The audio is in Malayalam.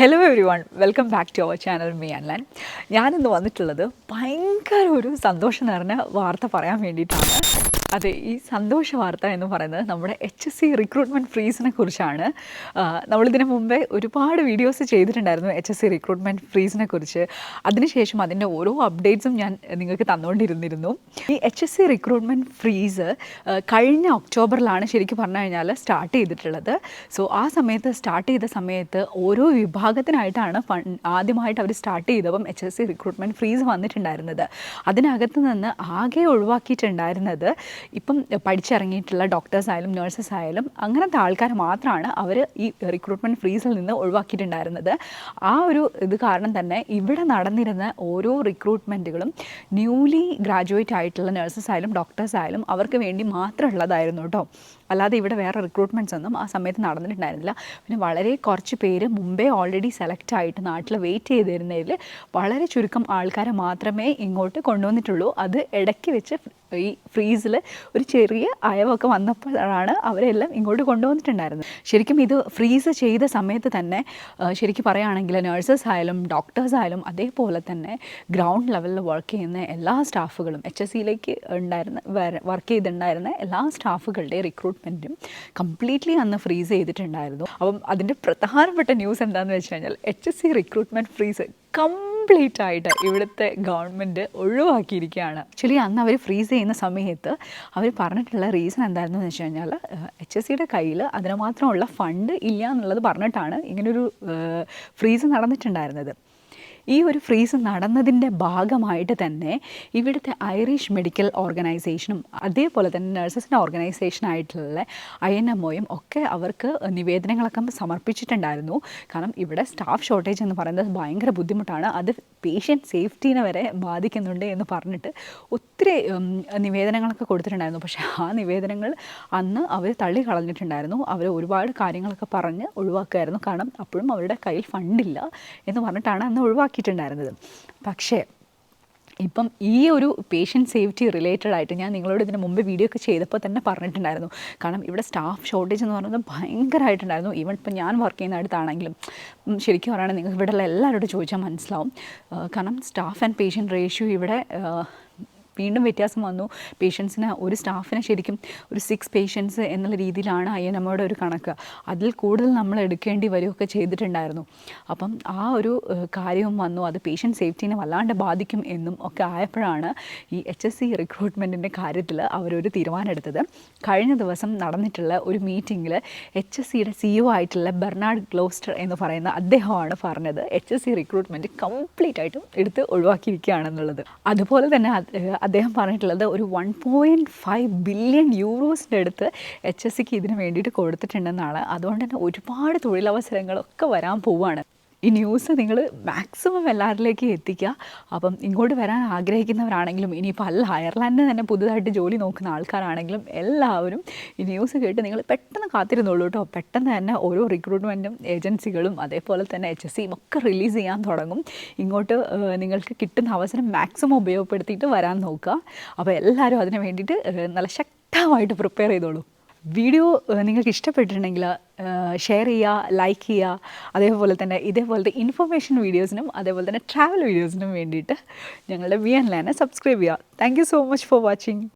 Hello everyone welcome back to our channel me അൻലാൻ ഞാനിന്ന് വന്നിട്ടുള്ളത് ഭയങ്കര ഒരു സന്തോഷം നിറഞ്ഞ വാർത്ത പറയാൻ വേണ്ടിയിട്ടാണ്. അതെ ഈ സന്തോഷ വാർത്ത എന്ന് പറയുന്നത് നമ്മുടെ എച്ച് എസ് സി റിക്രൂട്ട്മെന്റ് ഫ്രീസിനെ കുറിച്ചാണ്. നമ്മളിതിനു മുമ്പേ ഒരുപാട് വീഡിയോസ് ചെയ്തിട്ടുണ്ടായിരുന്നു എച്ച് എസ് സി റിക്രൂട്ട്മെന്റ് ഫ്രീസിനെ കുറിച്ച്. അതിനുശേഷം അതിന്റെ ഓരോ അപ്ഡേറ്റ്സും ഞാൻ നിങ്ങൾക്ക് തന്നുകൊണ്ടിരുന്നിരുന്നു. ഈ H S C recruitment freeze കഴിഞ്ഞ ഒക്ടോബറിലാണ് ശരിക്കും പറഞ്ഞു കഴിഞ്ഞാൽ സ്റ്റാർട്ട് ചെയ്തിട്ടുള്ളത്. സോ ആ സമയത്ത് സ്റ്റാർട്ട് ചെയ്ത സമയത്ത് ഓരോ വിഭാഗത്തിനായിട്ടാണ് ആദ്യമായിട്ട് അവർ സ്റ്റാർട്ട് ചെയ്തപ്പം H S C recruitment freeze വന്നിട്ടുണ്ടായിരുന്നത്. അതിനകത്ത് നിന്ന് ആകെ ഒഴിവാക്കിയിട്ടുണ്ടായിരുന്നത് ഇപ്പം പഠിച്ചിറങ്ങിയിട്ടുള്ള ഡോക്ടേഴ്സ് ആയാലും നഴ്സസ് ആയാലും അങ്ങനത്തെ ആൾക്കാർ മാത്രമാണ് അവർ ഈ റിക്രൂട്ട്മെന്റ് ഫ്രീസിൽ നിന്ന് ഒഴിവാക്കിയിട്ടുണ്ടായിരുന്നത്. ആ ഒരു ഇത് കാരണം തന്നെ ഇവിടെ നടന്നിരുന്ന ഓരോ റിക്രൂട്ട്മെന്റുകളും ന്യൂലി ഗ്രാജുവേറ്റ് ആയിട്ടുള്ള നഴ്സസ് ആയാലും ഡോക്ടേഴ്സ് ആയാലും അവർക്ക് വേണ്ടി മാത്രമുള്ളതായിരുന്നു കേട്ടോ അല്ലാതെ ഇവിടെ വേറെ റിക്രൂട്ട്മെന്റ്സ് ഒന്നും ആ സമയത്ത് നടന്നിട്ടുണ്ടായിരുന്നില്ല. പിന്നെ വളരെ കുറച്ച് പേര് മുമ്പേ ഓൾറെഡി സെലക്ട് ആയിട്ട് നാട്ടിൽ വെയിറ്റ് ചെയ്തിരുന്നതിൽ വളരെ ചുരുക്കം ആൾക്കാരെ മാത്രമേ ഇങ്ങോട്ട് കൊണ്ടുവന്നിട്ടുള്ളൂ. അത് ഇടയ്ക്ക് വെച്ച് ഈ ഫ്രീസിൽ ഒരു ചെറിയ അയവൊക്കെ വന്നപ്പോഴാണ് അവരെല്ലാം ഇങ്ങോട്ട് കൊണ്ടുവന്നിട്ടുണ്ടായിരുന്നത്. ശരിക്കും ഇത് ഫ്രീസ് ചെയ്ത സമയത്ത് തന്നെ ശരിക്കും പറയുകയാണെങ്കിൽ നഴ്സസ് ആയാലും ഡോക്ടേഴ്സ് ആയാലും അതേപോലെ തന്നെ ഗ്രൗണ്ട് ലെവലിൽ വർക്ക് ചെയ്യുന്ന എല്ലാ സ്റ്റാഫുകളും എച്ച് എസ് സിയിലേക്ക് ഉണ്ടായിരുന്ന വർക്ക് ചെയ്തിട്ടുണ്ടായിരുന്ന എല്ലാ സ്റ്റാഫുകളുടെ റിക്രൂട്ട്മെന്റും കംപ്ലീറ്റ്ലി അന്ന് ഫ്രീസ് ചെയ്തിട്ടുണ്ടായിരുന്നു. അപ്പം അതിന്റെ പ്രധാനപ്പെട്ട ന്യൂസ് എന്താണെന്ന് വെച്ച് കഴിഞ്ഞാൽ H S C recruitment freeze complete ആയിട്ട് ഇവിടുത്തെ ഗവൺമെന്റ് ഒഴിവാക്കിയിരിക്കുകയാണ്. ആക്ച്വലി അന്ന് അവർ ഫ്രീസ് ചെയ്യുന്ന സമയത്ത് അവർ പറഞ്ഞിട്ടുള്ള റീസൺ എന്തായിരുന്നു എന്ന് വെച്ച് കഴിഞ്ഞാൽ എച്ച് എസ് സിയുടെ കയ്യിൽ അതിന് മാത്രമുള്ള ഫണ്ട് ഇല്ല എന്നുള്ളത് പറഞ്ഞിട്ടാണ് ഇങ്ങനൊരു ഫ്രീസ് നടന്നിട്ടുണ്ടായിരുന്നത്. ഈ ഒരു ഫ്രീസ് നടന്നതിന്റെ ഭാഗമായിട്ട് തന്നെ ഇവിടുത്തെ ഐറിഷ് മെഡിക്കൽ ഓർഗനൈസേഷനും അതേപോലെ തന്നെ നഴ്സസിന്റെ ഓർഗനൈസേഷനായിട്ടുള്ള ഐ എൻ എം ഒയും ഒക്കെ അവർക്ക് നിവേദനങ്ങളൊക്കെ സമർപ്പിച്ചിട്ടുണ്ടായിരുന്നു. കാരണം ഇവിടെ സ്റ്റാഫ് ഷോർട്ടേജ് എന്ന് പറയുന്നത് ഭയങ്കര ബുദ്ധിമുട്ടാണ്. അത് പേഷ്യന്റ് സേഫ്റ്റീനെ വരെ ബാധിക്കുന്നുണ്ട് എന്ന് പറഞ്ഞിട്ട് ഒത്തിരി നിവേദനങ്ങളൊക്കെ കൊടുത്തിട്ടുണ്ടായിരുന്നു. പക്ഷേ ആ നിവേദനങ്ങൾ അന്ന് അവർ തള്ളി കളഞ്ഞിട്ടുണ്ടായിരുന്നു അവർ ഒരുപാട് കാര്യങ്ങളൊക്കെ പറഞ്ഞ് ഒഴിവാക്കുമായിരുന്നു. കാരണം അപ്പോഴും അവരുടെ കയ്യിൽ ഫണ്ടില്ല എന്ന് പറഞ്ഞിട്ടാണ് അന്ന് ഒഴിവാക്കിയിട്ടുണ്ടായിരുന്നത് പക്ഷേ ഇപ്പം ഈ ഒരു പേഷ്യന്റ് സേഫ്റ്റി റിലേറ്റഡ് ആയിട്ട് ഞാൻ നിങ്ങളോട് ഇതിന് മുമ്പ് വീഡിയോ ഒക്കെ ചെയ്തപ്പോൾ തന്നെ പറഞ്ഞിട്ടുണ്ടായിരുന്നു. കാരണം ഇവിടെ സ്റ്റാഫ് ഷോർട്ടേജ് എന്ന് പറയുന്നത് ഭയങ്കരമായിട്ടുണ്ടായിരുന്നു. ഈവൻ ഇപ്പം ഞാൻ വർക്ക് ചെയ്യുന്ന അടുത്താണെങ്കിലും ശരിക്കും പറയുകയാണെങ്കിൽ നിങ്ങൾക്ക് ഇവിടെയുള്ള എല്ലാവരോടും ചോദിച്ചാൽ മനസ്സിലാവും. കാരണം സ്റ്റാഫ് ആൻഡ് പേഷ്യന്റ് റേഷ്യോ ഇവിടെ വീണ്ടും വ്യത്യാസം വന്നു. പേഷ്യൻസിന് ഒരു സ്റ്റാഫിന് ശരിക്കും ഒരു സിക്സ് പേഷ്യൻസ് എന്നുള്ള രീതിയിലാണ് ഐ എൻ എമ്മയുടെ ഒരു കണക്ക്. അതിൽ കൂടുതൽ നമ്മൾ എടുക്കേണ്ടി വരികയൊക്കെ ചെയ്തിട്ടുണ്ടായിരുന്നു. അപ്പം ആ ഒരു കാര്യവും വന്നു. അത് പേഷ്യന്റ് സേഫ്റ്റീനെ വല്ലാണ്ട് ബാധിക്കും എന്നും ഒക്കെ ആയപ്പോഴാണ് ഈ എച്ച് എസ് സി റിക്രൂട്ട്മെന്റിന്റെ കാര്യത്തിൽ അവരൊരു തീരുമാനമെടുത്തത്. കഴിഞ്ഞ ദിവസം നടന്നിട്ടുള്ള ഒരു മീറ്റിങ്ങിൽ എച്ച് എസ് സിയുടെ സി ഒ ആയിട്ടുള്ള ബെർണാഡ് ഗ്ലോസ്റ്റർ എന്ന് പറയുന്ന അദ്ദേഹമാണ് പറഞ്ഞത്. H S C recruitment complete ആയിട്ടും എടുത്ത് ഒഴിവാക്കിയിരിക്കുകയാണെന്നുള്ളത്. അതുപോലെ തന്നെ അദ്ദേഹം പറഞ്ഞിട്ടുള്ളത് ഒരു വൺ പോയിന്റ് ഫൈവ് ബില്യൺ യൂറോസിന്റെ അടുത്ത് എച്ച് എസ് സിക്ക് ഇതിന് വേണ്ടിയിട്ട് കൊടുത്തിട്ടുണ്ടെന്നാണ്. അതുകൊണ്ട് തന്നെ ഒരുപാട് തൊഴിലവസരങ്ങളൊക്കെ വരാൻ പോവുകയാണ് ഈ ന്യൂസ് നിങ്ങൾ മാക്സിമം എല്ലാവരിലേക്ക് എത്തിക്കുക. അപ്പം ഇങ്ങോട്ട് വരാൻ ആഗ്രഹിക്കുന്നവരാണെങ്കിലും ഇനിയിപ്പോൾ അല്ല അയർലാൻഡിൽ തന്നെ പുതുതായിട്ട് ജോലി നോക്കുന്ന ആൾക്കാരാണെങ്കിലും എല്ലാവരും ഈ ന്യൂസ് കേട്ട് നിങ്ങൾ പെട്ടെന്ന് കാത്തിരുന്നുള്ളൂ കേട്ടോ. പെട്ടെന്ന് തന്നെ ഓരോ റിക്രൂട്ട്മെന്റും ഏജൻസികളും അതേപോലെ തന്നെ എച്ച് എസ് സിയും ഒക്കെ റിലീസ് ചെയ്യാൻ തുടങ്ങും. ഇങ്ങോട്ട് നിങ്ങൾക്ക് കിട്ടുന്ന അവസരം മാക്സിമം ഉപയോഗപ്പെടുത്തിയിട്ട് വരാൻ നോക്കുക. അപ്പോൾ എല്ലാവരും അതിന് വേണ്ടിയിട്ട് നല്ല ശക്തമായിട്ട് പ്രിപ്പയർ ചെയ്തോളൂ. വീഡിയോ നിങ്ങൾക്ക് ഇഷ്ടപ്പെട്ടിട്ടുണ്ടെങ്കിൽ ഷെയർ ചെയ്യുക ലൈക്ക് ചെയ്യുക അതേപോലെ തന്നെ ഇതേപോലത്തെ ഇൻഫർമേഷൻ വീഡിയോസിനും അതേപോലെ തന്നെ ട്രാവൽ വീഡിയോസിനും വേണ്ടിയിട്ട് ഞങ്ങളുടെ വി എൻ ലാനെ സബ്സ്ക്രൈബ് ചെയ്യുക. Thank you so much for watching